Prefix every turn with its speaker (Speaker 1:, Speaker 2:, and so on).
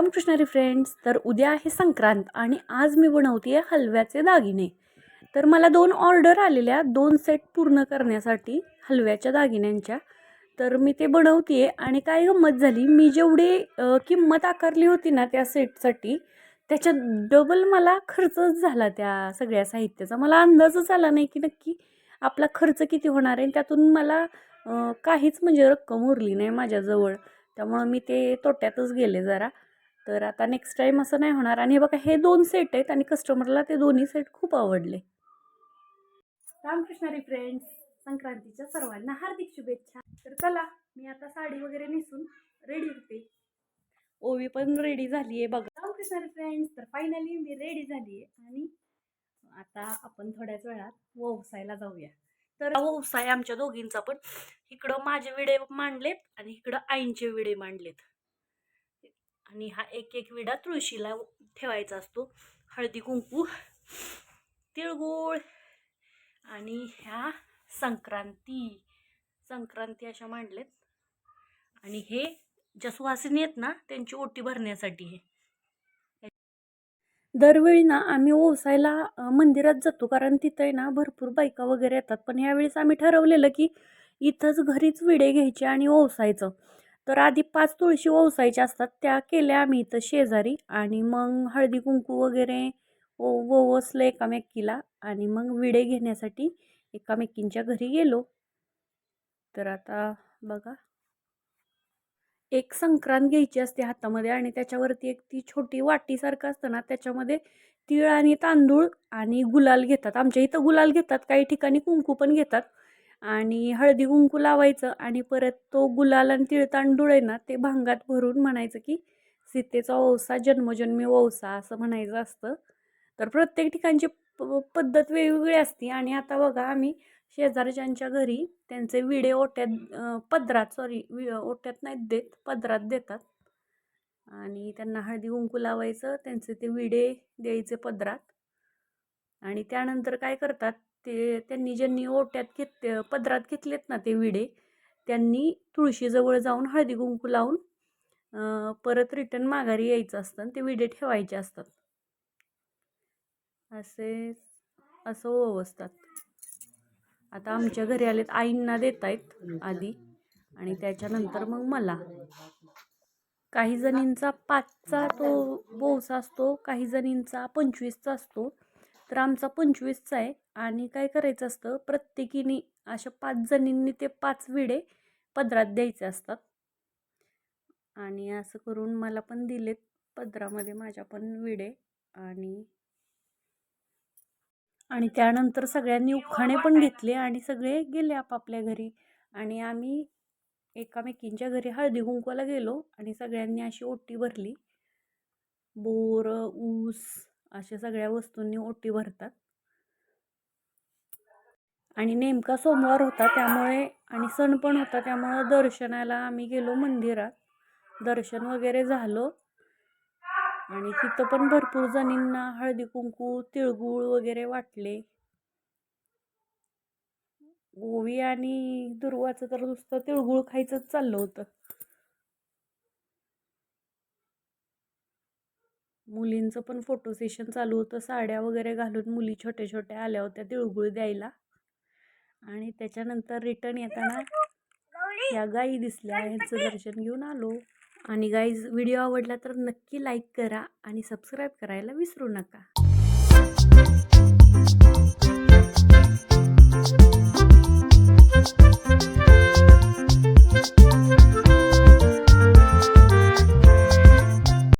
Speaker 1: रामकृष्णारी friends तर उद्या आहे संक्रांत आणि आज मी बनवते आहे हलव्याचे दागिने. तर मला दोन ऑर्डर आलेल्या दोन सेट पूर्ण करण्यासाठी हलव्याच्या दागिन्यांच्या. तर मी ते बनवते आहे आणि काय गंमत झाली मी जेवढी किंमत आकारली होती ना त्या सेटसाठी त्याच्यात डबल मला खर्चच झाला त्या सगळ्या साहित्याचा. मला अंदाजच आला नाही की नक्की आपला खर्च किती होणार आहे. त्यातून मला काहीच म्हणजे रक्कम उरली नाही माझ्याजवळ. त्यामुळं मी ते तोट्यातच गेले जरा. तर आता नेक्स्ट टाईम असं नाही होणार. आणि हे बघा हे दोन सेट आहेत आणि कस्टमरला ते दोन्ही सेट खूप आवडले. रामकृष्णारी फ्रेंड्स संक्रांतीच्या सर्वांना हार्दिक शुभेच्छा. तर चला मी आता साडी वगैरे नेसून रेडी होते. ओवी पण रेडी झाली आहे बघा. रामकृष्णारी फ्रेंड्स तर फायनली मी रेडी झाली आहे आणि आता आपण थोड्याच वेळात व्यवसायाला जाऊया. तर व्यवसाय आमच्या दोघींचा पण इकडं माझे विडे मांडलेत आणि इकडं आईंचे विडे मांडलेत. आणि हा एक एक विडा तुळशीला ठेवायचा असतो. हळदी कुंकू तिळगुळ आणि ह्या संक्रांती संक्रांती अशा मांडलेत आणि हे ज्या सुवासिनी आहेत ना त्यांची ओटी भरण्यासाठी हे. दरवेळी ना आम्ही ओसायला मंदिरात जातो. कारण तिथं आहे ना भरपूर बायका वगैरे येतात. पण ह्यावेळेस आम्ही ठरवलेलं की इथंच घरीच विडे घ्यायचे आणि ओसायचं. तर आधी पाच तुळशी ओसायच्या असतात त्या केल्या आम्ही इथं शेजारी. आणि मग हळदी कुंकू वगैरे ओ ओवसलं एकामेकीला. आणि मग विडे घेण्यासाठी एकामेकींच्या घरी गेलो. तर आता बघा. एक संक्रांत घ्यायची असते हातामध्ये आणि त्याच्यावरती एक ती छोटी वाटीसारखं असतं ना त्याच्यामध्ये तीळ आणि तांदूळ आणि गुलाल घेतात. आमच्या इथं गुलाल घेतात काही ठिकाणी कुंकू पण घेतात. आणि हळदी कुंकू लावायचं आणि परत तो गुलाल आणि तीळ तांदूळ आहे ना ते भांगात भरून म्हणायचं की सीतेचा वौसा जन्मजन्मी वौसा असं म्हणायचं असतं. तर प्रत्येक ठिकाणची प पद्धत वेगवेगळी असते आणि आता बघा आम्ही शेजारच्यांच्या घरी त्यांचे विडे ओट्यात पदरात सॉरी वि ओट्यात नाहीत देत पदरात देतात. आणि त्यांना हळदी कुंकू लावायचं त्यांचे ते विडे द्यायचे पदरात. आणि त्यानंतर काय करतात ते त्यांनी ज्यांनी ओट्यात घेत पदरात घेतलेत ना ते विडे त्यांनी तुळशीजवळ जाऊन हळदी कुंकू लावून परत रिटर्न माघारी यायचं असतं आणि ते विडे ठेवायचे असतात. असे असं ओव असतात आता आमच्या घरी आलेत आईंना देत आहेत आधी आणि त्याच्यानंतर मग मला. काही जणींचा पाचचा तो बोसा असतो काही जणींचा पंचवीसचा असतो. तर आमचा पंचवीसचा आहे आणि काय करायचं असतं प्रत्येकीने अशा पाच जणींनी ते पाच विडे पदरात द्यायचे असतात. आणि असं करून मला पण दिलेत पदरामध्ये माझ्या पण विडे आणि आणि त्यानंतर सगळ्यांनी उखाणे पण घेतले आणि सगळे गेले आपापल्या घरी. आणि आम्ही एकामेकींच्या घरी हळदी कुंकवाला गेलो आणि सगळ्यांनी अशी ओटी भरली. बोर ऊस अशा सगळ्या वस्तूंनी ओटी भरतात. आणि नेमका सोमवार होता त्यामुळे आणि सण पण होता त्यामुळं दर्शनाला आम्ही गेलो मंदिरात. दर्शन वगैरे झालं. आणि तिथं पण भरपूर जणींना हळदी कुंकू तिळगुळ वगैरे वाटले. ओवी आणि दुर्वाचं तर नुसतं तिळगुळ खायचंच चाललं होतं. मुलींचं पण फोटो सेशन चालू होतं. साड्या वगैरे घालून मुली छोट्या छोट्या आल्या होत्या तिळगुळ द्यायला. आणि त्याच्यानंतर रिटर्न येताना या गाई दिसल्या. ह्यांचं दर्शन घेऊन आलो. आणि गाईज व्हिडिओ आवडला तर नक्की लाईक करा आणि सबस्क्राईब करायला विसरू नका.